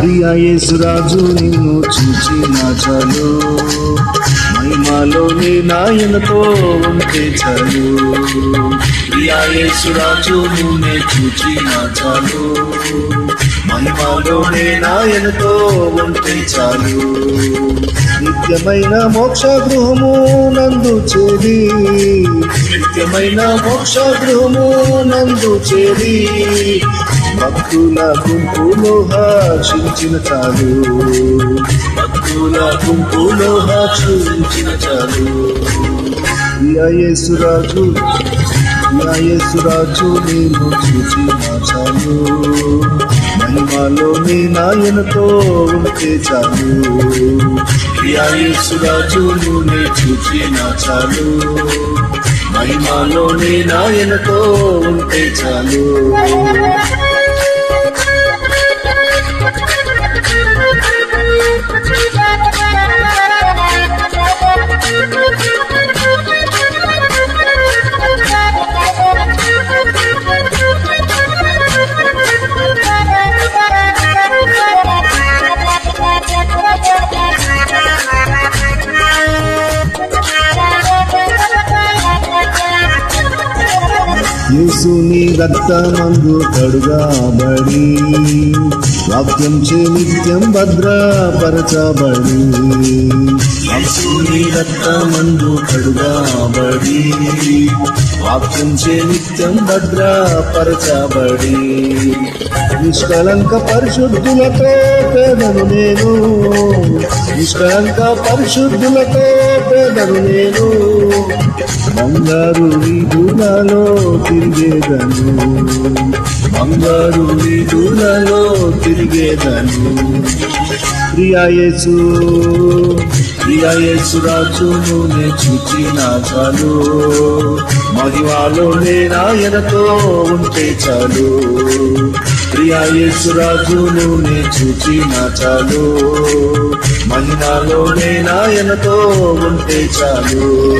ప్రియా యేసురాజు నిన్ను చూచిన చాలు. మహిమలోని నాయనతో ఉంటే చాలు. ప్రియా యేసురాజు నిన్నే చూచిన చాలు. మహిమలోనే నాయనతో ఉంటే చాలు. నిత్యమైన మోక్ష గృహము నందు చేరి. నిత్యమైన మోక్ష గృహము నందు చేరి. భక్తుల గుంపులో హర్షించిన చాలు. భక్తుల గుంపులో హర్షించిన చాలు. యేసురాజు యేసురాజు నేను చూసి చాలు మహిమలో మీ నాయనతో ఉంటే చాలు. యేసురాజు నే చూచిన చాలు మహిమలో మీ నాయనతో ఉంటే చాలు. యేసుని రక్తమందు కడుగాబడి వాక్యం చే నిత్యం భద్రపరచబడి యేసుని రక్తమందు కడుగాబడి వాక్యం చే నిత్యం భద్రపరచబడి. నిష్కలంక పరిశుద్ధులతో పేదను నేను నిష్కలంక పరిశుద్ధులతో పేదను నేను బంగారు వీధులలో తిరిగేదను బంగారు వీధులలో తిరిగేదను. ప్రియాయేసు ప్రియాయేసు రాజును నే చూచిన చాలు. మహిమాలో నాయనతో ఉంటే చాలు. ప్రియాయేసు రాజును నే చూచిన చాలు. మహిమాలో నాయనతో ఉంటే చాలు.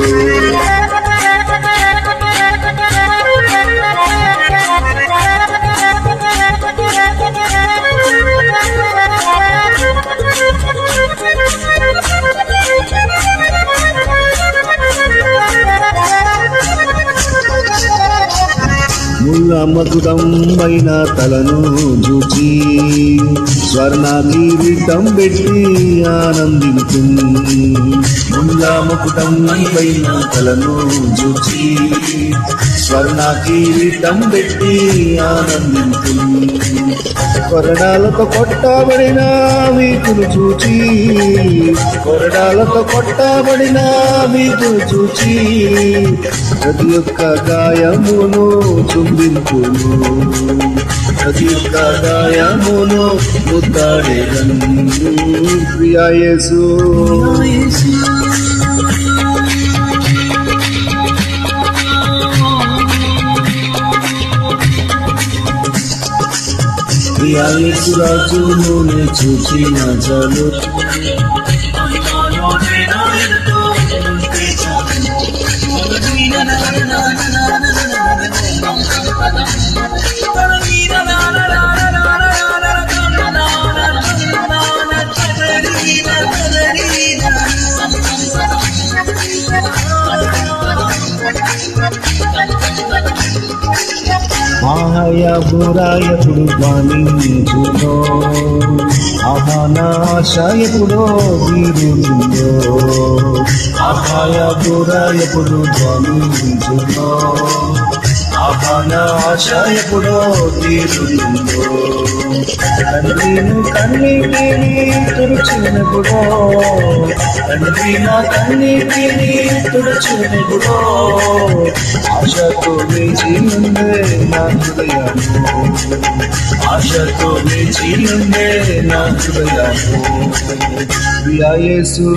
ముల్ల తలను చూచి స్వర్ణ కిరీటం పెట్టి ఆనందించు ముల్ల ముకుటంబైన తలను చూచి స్వర్ణ కిరీటం పెట్టి ఆనందించు కొరడాలతో కొట్టబడిన వీకులు చూచి కొరడాలతో కొట్టబడిన వీకులు చూచి ప్రతి ఒక్క గాయమును చుంబింపును ప్రతి ఒక్క గాయమును ముద్దాడేదను ప్రియాయేసు ప్రియాయేసు రాజును నే చూచిన చాలు ఆహాయ బురాయ అహనాశయపుడో వీరుందో ఆహానాశ ఎప్పుడో ఆహ్వాన ఆశ ఎప్పుడో తీరుందో తండ్రిను కన్నీటిని తుడిచినప్పుడో తండ్రి నా కన్నీటిని తుడిచినప్పుడో ఆశతో వేచి ఉండే నా హృదయము ఆశతో వేచి ఉండే నా హృదయాన్ని. యేసు.